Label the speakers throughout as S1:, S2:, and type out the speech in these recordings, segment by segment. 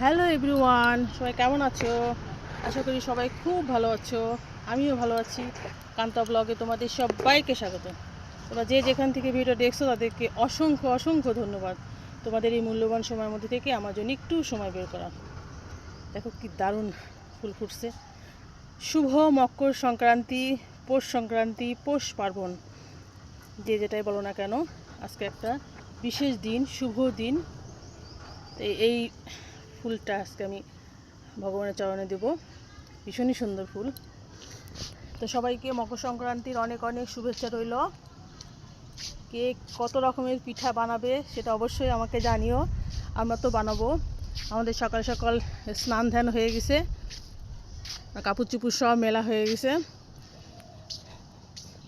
S1: Hello everyone, সবাই কেমন আছো? আশা করি সবাই খুব ভালো আছো, আমিও ভালো আছি। কান্তা ব্লগে তোমাদের সবাইকে স্বাগত। তোমরা যে যেখান থেকে ভিডিও দেখছ, তাদেরকে অসংখ্য অসংখ্য ধন্যবাদ। তোমাদের এই মূল্যবান সময়ের মধ্যে থেকে আমার জন্য একটু সময় বের করা। দেখো কি দারুণ ফুল ফুটছে। শুভ মকর সংক্রান্তি, পৌষ সংক্রান্তি, পৌষ পার্বণ। যে যেটাই বলো না কেন, আজকে একটা বিশেষ দিন, শুভ দিন। এই ফুলটা আজকে আমি ভগবানের চরণে দেব। ভীষণই সুন্দর ফুল। তো সবাইকে মকর সংক্রান্তির অনেক অনেক শুভেচ্ছা রইল। কে কত রকমের পিঠা বানাবে সেটা অবশ্যই আমাকে জানিও। আমরা তো বানাবো। আমাদের সকাল সকাল স্নান ধ্যান হয়ে গেছে। কাপড় চুপুর সব মেলা হয়ে গেছে।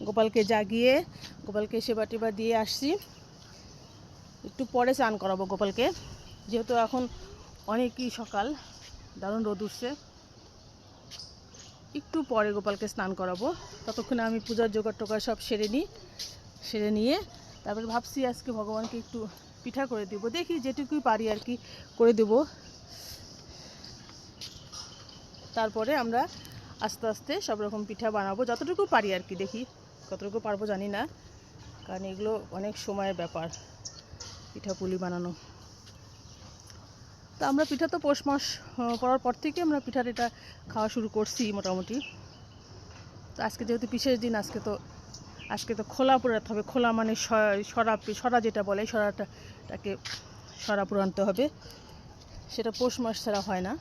S1: গোপালকে জাগিয়ে, গোপালকে সেবা টেবা দিয়ে আসছি। একটু পরে স্নান করাবো গোপালকে। যেহেতু এখন অনেকই সকাল। দারুণ রোদ উঠছে। একটু পরে গোপালকে স্নান করাবো। ততক্ষণে আমি পূজার জোগাড় টোগাড় সব সেরে নিই, সেরে নিয়ে তারপরে ভাবছি আজকে ভগবানকে একটু পিঠা করে দেবো। দেখি যেটুকুই পারি আর কি করে দেব। তারপরে আমরা আস্তে আস্তে সব রকম পিঠা বানাবো। যতটুকু পারি আর কি দেখি, কতটুকু পারব জানি না। কারণ এগুলো অনেক সময়ের ব্যাপার, পিঠাপুলি বানানো। তো আমরা পিঠা তো পৌষ মাস পড়ার পর থেকে আমরা পিঠার এটা খাওয়া শুরু করছি মোটামুটি। তো আজকে যেহেতু বিশেষ দিন, আজকে তো আজকে তো খোলা পুরাতে হবে। খোলা মানে সরা সরা যেটা বলে, সরাটাকে সরা পুরানতে হবে। সেটা পৌষ মাস ছাড়া হয় না।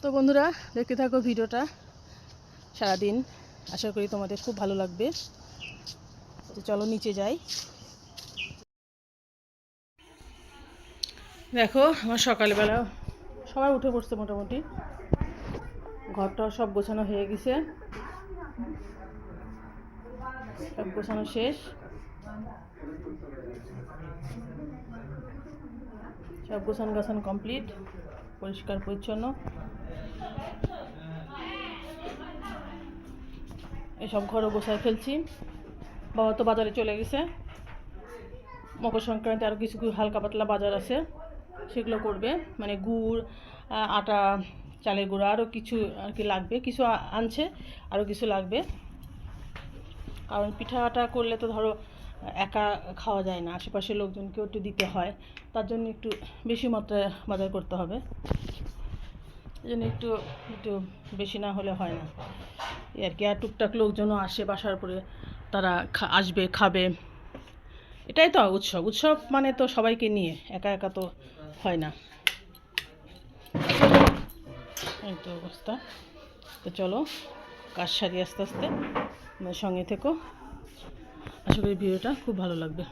S1: তো বন্ধুরা, দেখতে থাকো ভিডিওটা সারাদিন। আশা করি তোমাদের খুব ভালো লাগবে। চলো নিচে যাই। দেখো, আমার সকালবেলা সবাই উঠে পড়ছে মোটামুটি। ঘরটা সব গোছানো হয়ে গেছে। সব গোছানো শেষ। সব গোছান গাছান কমপ্লিট, পরিষ্কার পরিচ্ছন্ন। এসব ঘরও গোছায় ফেলছি। বাবা তো বাজারে চলে গেছে। মকর সংক্রান্তি আরও কিছু হালকা পাতলা বাজার আছে। সেগুলো করবে। মানে গুড় আটা, চালের গুঁড়ো আরও কিছু আর কি লাগবে। কিছু আনছে, আরও কিছু লাগবে। কারণ পিঠাটা করলে তো ধরো একা খাওয়া যায় না, আশেপাশের লোকজনকেও একটু দিতে হয়। তার জন্য একটু বেশি মাত্রায় বাজার করতে হবে। এই জন্য একটু একটু বেশি না হলে হয় না। আর কি, আর টুকটাক লোকজনও আসে বাসার পরে তারা আসবে, খাবে। এটাই তো উৎসব। উৎসব মানে তো সবাইকে নিয়ে। একা একা তো হয় না। এই তো অবস্থা। তো চলো, কাজ সারি আস্তে আস্তে। আমার সঙ্গে থেকো। আশা করি ভিডিওটা খুব ভালো লাগবে।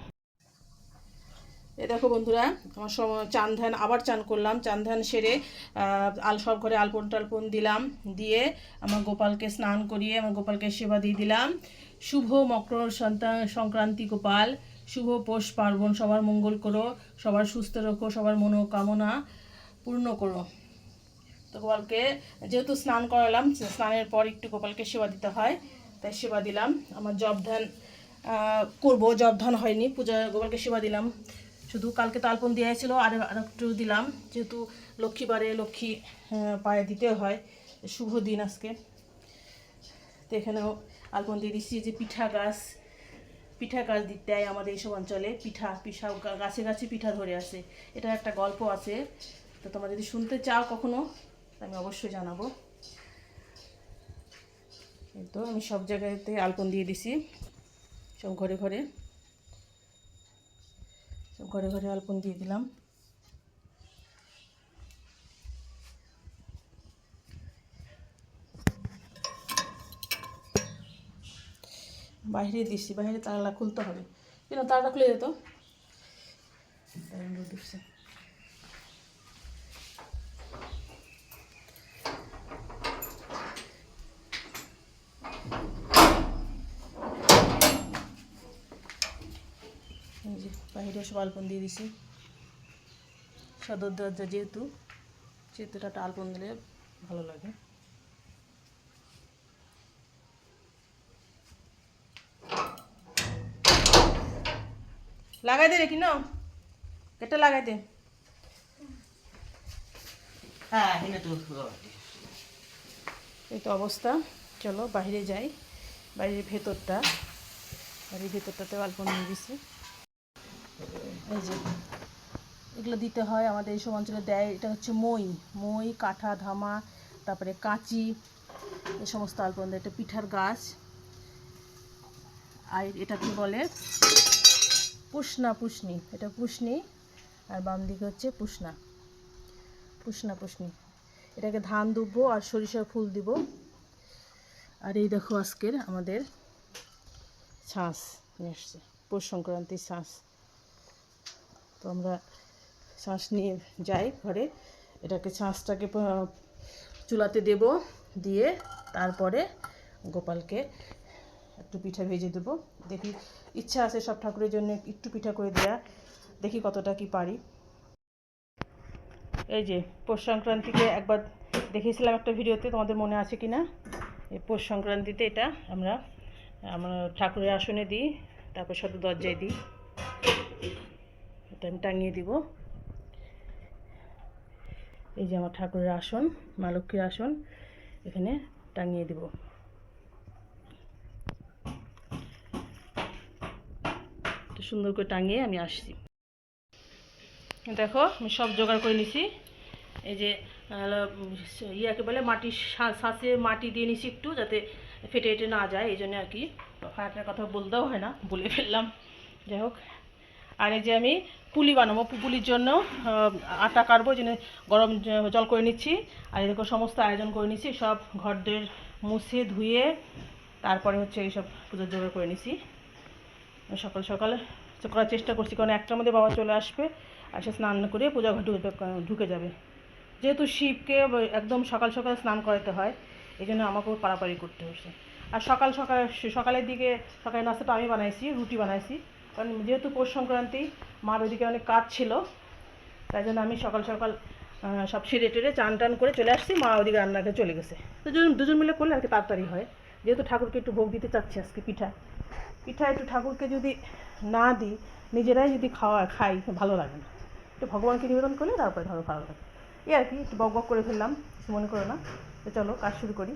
S1: এই দেখো বন্ধুরা আমার সময় চান ধ্যান, আবার চান করলাম। চান ধ্যান সেরে আল, সব ঘরে আলপন টালপন দিলাম। দিয়ে আমার গোপালকে স্নান করিয়ে, আমার গোপালকে সেবা দিয়ে দিলাম। শুভ মকর সন্তান সংক্রান্তি গোপাল। শুভ পৌষ পার্বণ, সবার মঙ্গল করো, সবার সুস্থ রাখো, সবার মনোকামনা পূর্ণ করো। তো গোপালকে যেহেতু স্নান করালাম, স্নানের পর একটু গোপালকে সেবা দিতে হয়, তাই সেবা দিলাম। আমার জব ধ্যান করব জব হয়নি পূজা গোপালকে সেবা দিলাম। শুধু কালকে তো আলপন দেওয়া ছিল, আর আর একটু দিলাম, যেহেতু লক্ষ্মীবারে লক্ষ্মী পায়ে দিতে হয়, শুভ দিন আজকে। তো এখানেও আলপন দিয়ে দিচ্ছি যে পিঠা গাছ পিঠা গাছ দিতে দেয় আমাদের এইসব অঞ্চলে। পিঠা পিঠা গাছে গাছে পিঠা ধরে আসে। এটা একটা গল্প আছে। তো তোমরা যদি শুনতে চাও কখনো, আমি অবশ্যই জানাব। তো, আমি সব জায়গাতে আলপন দিয়ে দিছি। সব ঘরে ঘরে। সব ঘরে ঘরে আলপন দিয়ে দিলাম। বাইরে দিচ্ছি বাইরে তালা খুলতে হবে। কেন তালাটা খুলে যেত বাইরে সব আলপন দিয়ে দিছি। সদর দরজা যেহেতু, সেহেতু একটা আলপন দিলে ভালো লাগে। লাগাই দে রে কি না? এটা লাগাই দে।
S2: হ্যাঁ
S1: এই তো অবস্থা। চলো বাইরে যাই। বাইরের ভেতরটা। বাড়ির ভেতরটাতে অল্প নিয়ে দিছি এই যে এগুলো দিতে হয় আমাদের এইসব অঞ্চলে দেয় এটা হচ্ছে মই। মই কাঠা ধামা তারপরে কাঁচি এই সমস্ত আলপন দেয়। এটা পিঠার গাছ। আর এটাকে বলে? পুষনা পুষনি এটা পুষনি আর বাম দিকে হচ্ছে পুষনা পুষনা পুষনি এটাকে ধান দুবো আর সরিষার ফুল দিব। আর এই দেখো আজকের আমাদের ছাঁচ নিয়ে এসছে পৌষ সংক্রান্তির ছাঁচ। তো আমরা ছাঁচ নিয়ে যাই ঘরে, এটাকে প- চুলাতে দেব, দিয়ে তারপরে গোপালকে একটু পিঠা ভেজে দেবো। দেখি ইচ্ছা আছে সব ঠাকুরের জন্য একটু পিঠা করে দেয়া। দেখি কতটা কি পারি। এই যে, পৌষ সংক্রান্তিতে একবার দেখিয়েছিলাম একটা ভিডিওতে, তোমাদের মনে আছে কি না এই পৌষ সংক্রান্তিতে এটা আমরা আমরা ঠাকুরের আসনে দিই, তারপর শত দরজায় দিই। এটা আমি টাঙিয়ে দিব। এই যে আমার ঠাকুরের আসন, মা লক্ষ্মীর আসন, এখানে টাঙিয়ে দিব। সুন্দর করে টাঙিয়ে আমি আসছি। দেখো, আমি সব জোগাড় করে নিছি। এই যে ইয়াকে বলে মাটি শাঁসে মাটি দিয়ে নিছি একটু যাতে ফেটে ফেটে না যায়, এই জন্য আর কি। ফাটার কথা বলতেও হয় না, বলে ফেললাম। যাই হোক। আর এই যে আমি পুলি বানাবো পুলির জন্য আটা কাটবো জন্য গরম জল করে নিচ্ছি। আর এরকম সমস্ত আয়োজন করে নিচ্ছি সব ঘরদের মুছে, ধুয়ে, তারপরে হচ্ছে এইসব পুজোর জোগাড় করে নিছি। সকাল সকাল করার চেষ্টা করছি, কারণ একটার মধ্যে বাবা চলে আসবে আর সে স্নান করে পূজা ঘর ঢুকে ঢুকে যাবে। যেহেতু শিবকে একদম সকাল সকাল স্নান করাতে হয়, এই জন্য আমাকেও পাড়াপাড়ি করতে হচ্ছে আর সকাল সকাল সকালের দিকে সকালের নাস্তাটা আমি বানাইছি, রুটি বানাইছি, কারণ যেহেতু পৌষ সংক্রান্তি, মার ওইদিকে অনেক কাজ ছিল, তাই জন্য আমি সকাল সকাল সব সেরে টেরে চান টান করে চলে আসছি, মা ওদিকে রান্নাতে চলে গেছে। দুজন দুজন মিলে করলে আর কি তাড়াতাড়ি হয়। যেহেতু ঠাকুরকে একটু ভোগ দিতে চাচ্ছি আজকে পিঠা পিঠা একটু ঠাকুরকে যদি না দিই, নিজেরাই যদি খাওয়া, খাই, ভালো লাগে না। একটু ভগবানকে নিবেদন করলে তারপরে ধরো ভালো লাগে। এই আর কি, একটু বক বক করে ফেললাম, কিছু মনে করো না। তো চলো, কাজ শুরু করি।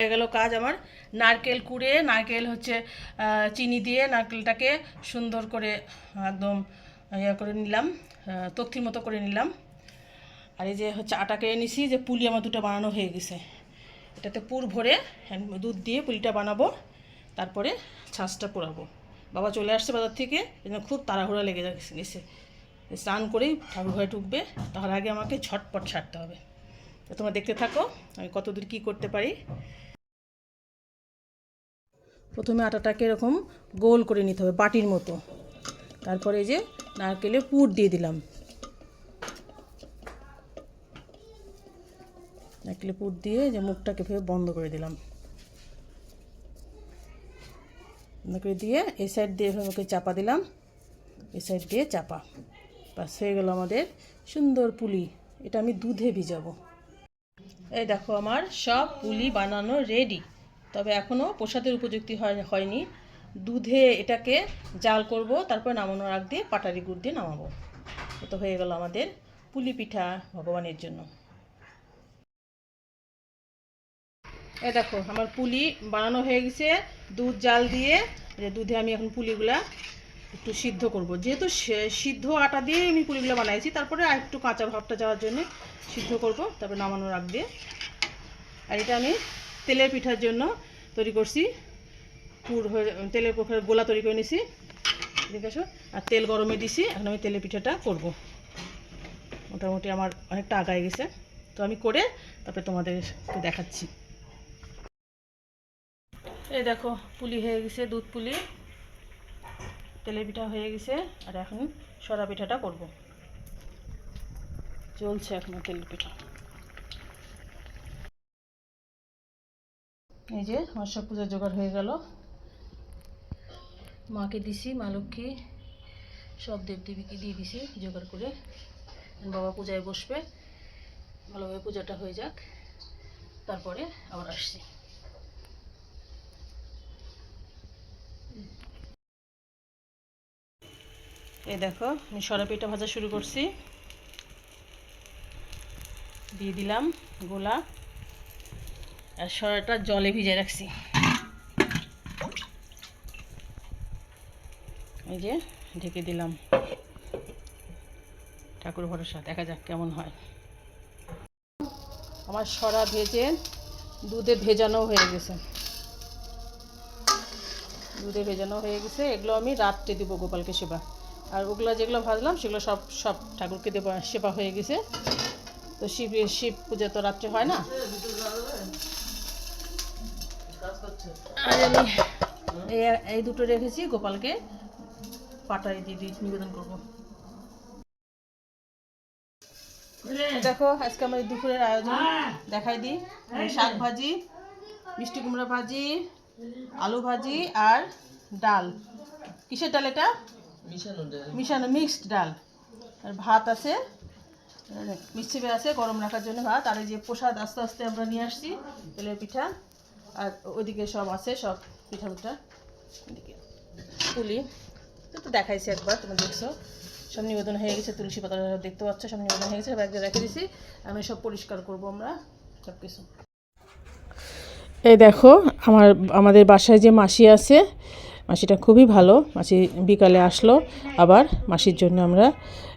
S1: হয়ে গেল কাজ আমার। নারকেল কুড়ে, নারকেল হচ্ছে চিনি দিয়ে নারকেলটাকে সুন্দর করে একদম ইয়ে করে নিলাম তক্তির মতো করে নিলাম। আর এই যে হচ্ছে আটা কেড়ে নিছি, যে পুলি আমার দুটো বানানো হয়ে গেছে। এটাতে পুর ভরে দুধ দিয়ে পুলিটা বানাবো। তারপরে ছাঁচটা পোড়াবো। বাবা চলে আসছে বাজার থেকে এই জন্য খুব তাড়াহুড়া লেগে গেছে স্নান করেই ঠাকুর ঘরে ঢুকবে তার আগে আমাকে ঝটপট ছাড়তে হবে। তো তোমরা দেখতে থাকো, আমি কতদূর কী করতে পারি। প্রথমে আটাটাকে এরকম গোল করে নিতে হবে, বাটির মতো। তারপরে এই যে নারকেলে পুর দিয়ে দিলাম। নারকেলের পুর দিয়ে যে মুখটাকে ফের বন্ধ করে দিলাম বন্ধ করে দিয়ে, এই সাইড দিয়ে এভাবে ওকে চাপা দিলাম। এই সাইড দিয়ে চাপা। বাস, হয়ে গেল আমাদের সুন্দর পুলি। এটা আমি দুধে ভিজাবো। এই দেখো আমার সব পুলি বানানো রেডি তবে এখনও প্রসাদের উপযুক্তি হয় হয়নি। দুধে এটাকে জাল করব, তারপর নামানোর আগ দিয়ে পাটারি গুড় দিয়ে নামাবো। তো হয়ে গেল আমাদের পুলি পিঠা ভগবানের জন্য। এই দেখো, আমার পুলি বানানো হয়ে গেছে। দুধ জাল দিয়ে যে দুধে আমি এখন পুলিগুলা একটু সিদ্ধ করব। যেহেতু সিদ্ধ আটা দিয়ে আমি পুলিগুলো বানাইছি, তারপরে আর একটু কাঁচা ভাবটা যাওয়ার জন্য সিদ্ধ করব, তারপরে নামানোর আগ দিয়ে। আর এটা আমি তেলের পিঠার জন্য তৈরি করছি। পুর হয়ে, তেলের পোখর গোলা তৈরি করে নিছি। আছে আর তেল গরমে দিছি, এখন আমি তেলের পিঠাটা করব। মোটামুটি আমার অনেকটা আগায় গেছে। তো আমি করে তারপরে তোমাদেরকে দেখাচ্ছি। এই দেখো, পুলি হয়ে গেছে, দুধ পুলি। তেলের পিঠা হয়ে গেছে, আর এখন সরা পিঠাটা করব। চলছে এখনও তেলের পিঠা। এই যে, আমার সব পূজার জোগাড় হয়ে গেল। মাকে দিছি, মা লক্ষ্মী, সব দেবদেবীকে দিয়ে দিছি জোগাড় করে। বাবা পূজায় বসবে। ভালোভাবে পূজাটা হয়ে যাক। তারপরে আবার আসছি। এই দেখো, আমি সরা পিঠা ভাজা শুরু করছি। দিয়ে দিলাম গোলা। আর সরাটা জলে ভিজে রাখছি। এই যে ঢেকে দিলাম। ঠাকুর ভরসা, দেখা যাক কেমন হয়। আমার সরা ভেজে দুধে ভেজানো হয়ে গেছে। দুধে ভেজানো হয়ে গেছে, এগুলো আমি রাত্রে দিব গোপালকে সেবা আর ওগুলো যেগুলো ভাজলাম, সেগুলো সব সব ঠাকুরকে দেবো, সেবা হয়ে গেছে। তো শিব শিব পূজা তো রাত্রে হয় না? আর আমি এই- দুটো রেখেছি গোপালকে। পাটায় দিয়ে দিয়ে নিবেদন করব। দেখো, আজকে আমার দুপুরের আয়োজন। দেখাই দিই। শাক ভাজি, মিষ্টি কুমড়া ভাজি, আলু ভাজি আর ডাল। কিসের ডাল এটা? মিশানো মিক্সড ডাল। আর ভাত আছে মিষ্টি আছে, গরম রাখার জন্য ভাত। আর এই যে প্রসাদ আস্তে আস্তে আমরা নিয়ে আসছি, তেলের পিঠা। আর ওইদিকে সব আছে, সব পিঠা পিঠা। এদিকে পুলি। তো দেখাইছি একবার তুমি দেখছ। সব নিবেদন হয়ে গেছে, তুলসী পাতা দেখতে পাচ্ছ, সব নিবেদন হয়ে গেছে ব্যাগ রেখে দিছি। আমি সব পরিষ্কার করব আমরা, সব কিছু। এই দেখো, আমার, আমাদের বাসায় যে মাসি আছে মাসিটা খুবই ভালো। মাসি বিকালে আসলো, আবার মাসির জন্য আমরা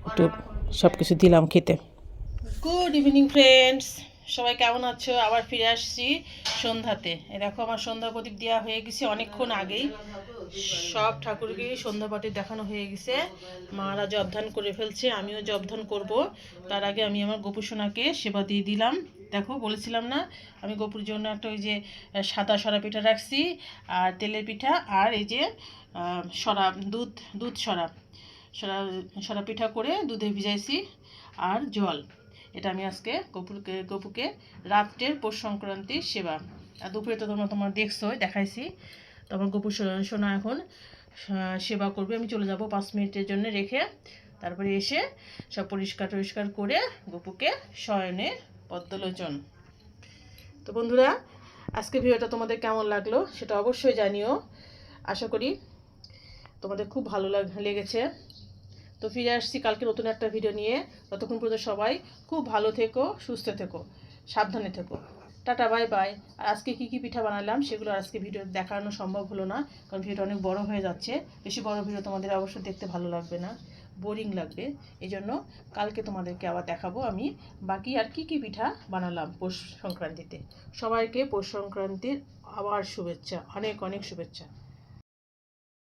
S1: একটু সব কিছু দিলাম খেতে। গুড ইভিনিং ফ্রেন্ডস সবাই কেমন আছো? আবার ফিরে আসছি সন্ধ্যাতে। দেখো, আমার সন্ধ্যা প্রদীপ দেওয়া হয়ে গেছে অনেকক্ষণ আগেই। সব ঠাকুরকে সন্ধ্যা পাটি দেখানো হয়ে গেছে। মারা জবধান করে ফেলছে, আমিও জবধান করব। তার আগে আমি আমার গোপুসোনাকে সেবা দিয়ে দিলাম। দেখো বলেছিলাম না, আমি গোপুর জন্য একটা ওই যে সাদা সরা পিঠা রাখছি, আর তেলের পিঠা, আর এই যে সরা, দুধ দুধ সরা সরা সরা পিঠা করে দুধে ভিজাইছি, আর জল। এটা আমি আজকে গপুরকে, গপুকে রাত্রের পৌষ সংক্রান্তির সেবা। আর দুপুরে তো তোমরা তোমার দেখছোই দেখাইছি। তো আমার গপু সো- সোনা এখন সেবা করবে। আমি চলে যাব পাঁচ মিনিটের জন্য রেখে, তারপরে এসে সব পরিষ্কার টরিষ্কার করে গপুকে শয়নে পদ্মলোচন। তো বন্ধুরা, আজকে ভিডিওটা তোমাদের কেমন লাগল সেটা অবশ্যই জানিও। আশা করি তোমাদের খুব ভালো লাগ- লেগেছে। তো ফিরে আসছি কালকে নতুন একটা ভিডিও নিয়ে। ততক্ষণ পর্যন্ত সবাই খুব ভালো থেকো, সুস্থ থেকো, সাবধানে থেকো। Tata, bye bye. আর আজকে কী কী পিঠা বানালাম সেগুলো আজকে ভিডিও দেখানো সম্ভব হলো না, কারণ ভিডিওটা অনেক বড় হয়ে যাচ্ছে। বেশি বড় ভিডিও তোমাদের অবশ্যই দেখতে ভালো লাগবে না। বোরিং লাগবে। এই জন্য কালকে তোমাদেরকে আবার দেখাবো আমি বাকি আর কি কি পিঠা বানালাম পৌষ সংক্রান্তিতে। সবাইকে পৌষ সংক্রান্তির আবার শুভেচ্ছা, অনেক অনেক শুভেচ্ছা।